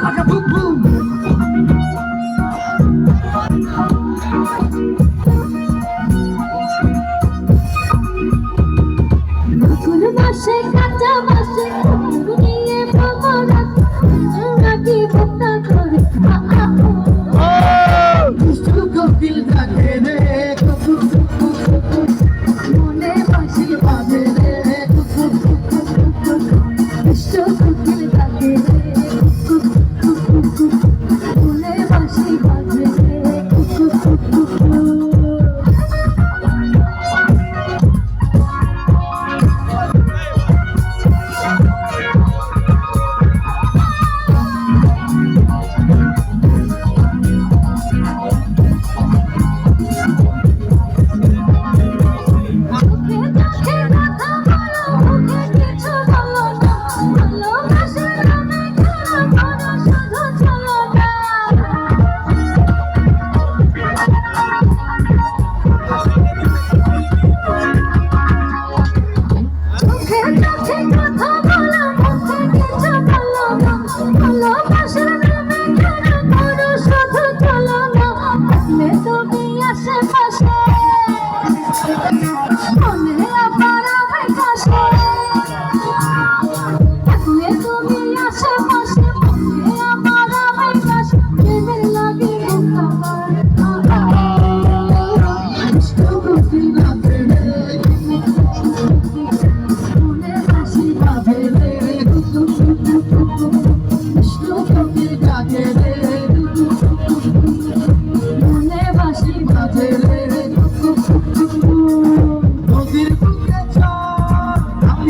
like a boop boop. sleep.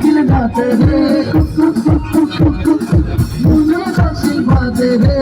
কোকিল ডাকে রে। মনে বাসি বাজে রে।